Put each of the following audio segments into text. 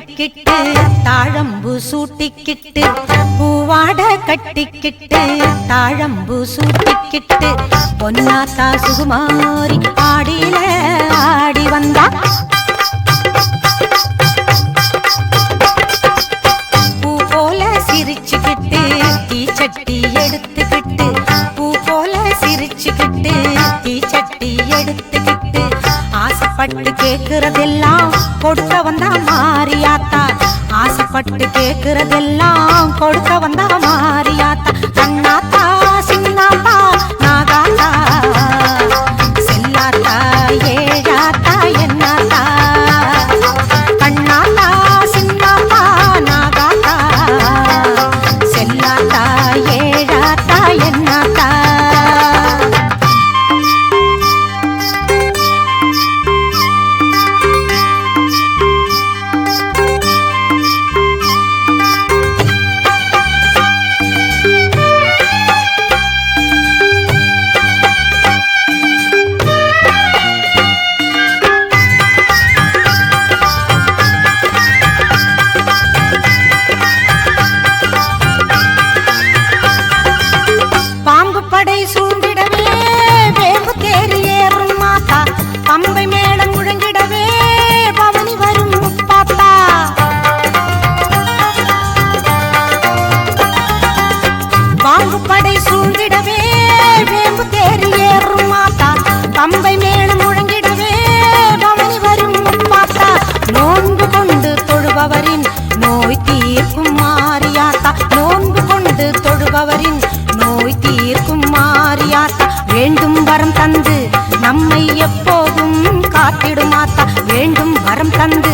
கட்டிக்கிட்டு தாழம்பு சூட்டிக்கிட்டு பூவாட கட்டிக்கிட்டு தாழம்பு சூட்டிக்கிட்டு பொன்னாத்தா சுகுமாரி ஆடியில ஆடி வந்தா. பூ போல சிரிச்சுக்கிட்டு தீச்சட்டி எடுத்துக்கிட்டு பூ போல சிரிச்சுக்கிட்டு தீச்சட்டி எடுத்துக்கிட்டு ஆசைப்பட்டு கேட்கறதெல்லாம் கொடுக்க வந்தா. பட்டு கேட்கறதெல்லாம் கொடுக்க வந்தாமா வரம் தந்து நம்மை எப்போதும் காத்திடுமாத்தா வேண்டும் வரம் தந்து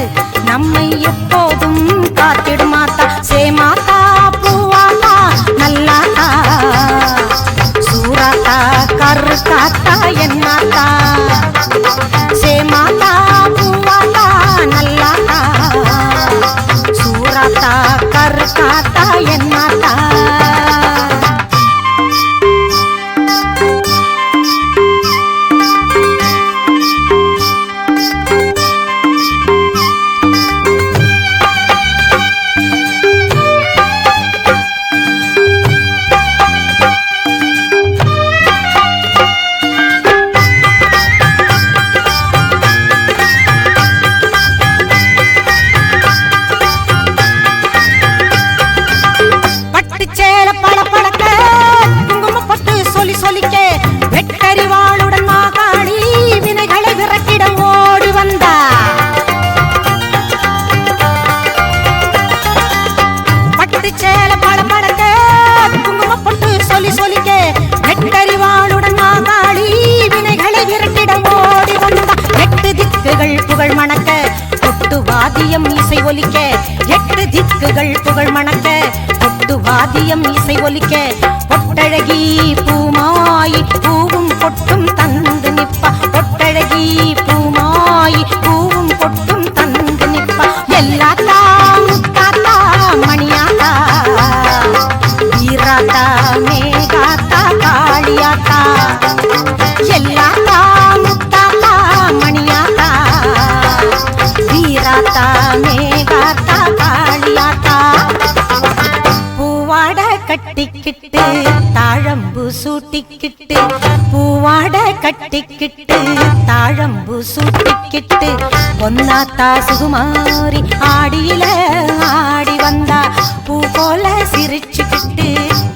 நம்மை எப்போதும் காத்திடுமாத்தா சேமாத்தா பூவாத்தா நல்லாத்தா சூராத்தா கருத்தாத்தா என்னாத்தா சேமாத்தா பூவாத்தா நல்லாத்தா சூராத்தா கரு காத்தா பட்டு சேல பள பளக்க சொல்லி சொல்லிக்க வெட்டறிவாளுடன் மாகாளி வினைகளை விரட்டிட ஓடி வந்தா. எட்டு திக்குகள் புகழ் மணக்க கொட்டு வாதியம் இசை ஒலிக்க. எட்டு திக்குகள் புகழ் மணக்க கொட்டு வாதியம் இசை ஒலிக்க. பொட்டழகி பூமாயி காளியாத்தா பூவாட கட்டிக்கிட்டு தாழம்பு சூட்டிக்கிட்டு பூவாட கட்டிக்கிட்டு தாழம்பு சூட்டிக்கிட்டு பொன்னாத்தா சுகுமாரி ஆடியில ஆடி வந்தா பூ போல சிரிச்சுக்கிட்டு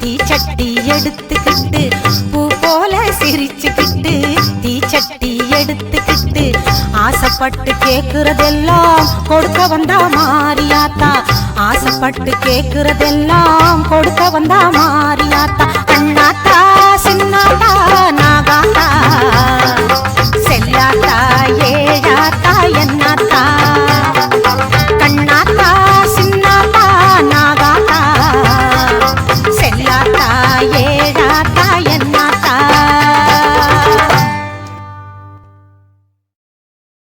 தீச்சட்டி எடுத்துக்கிட்டு பூ போல சிரிச்சுக்கிட்டு தீச்சட்டி எடுத்து ஆசைப்பட்டு கேக்குறதெல்லாம் கொடுக்க வந்தா மாரியாத்தா ஆசைப்பட்டு கேக்குறதெல்லாம் கொடுக்க வந்தா மாரியாத்தா அண்ணாத்தா சின்னாத்தா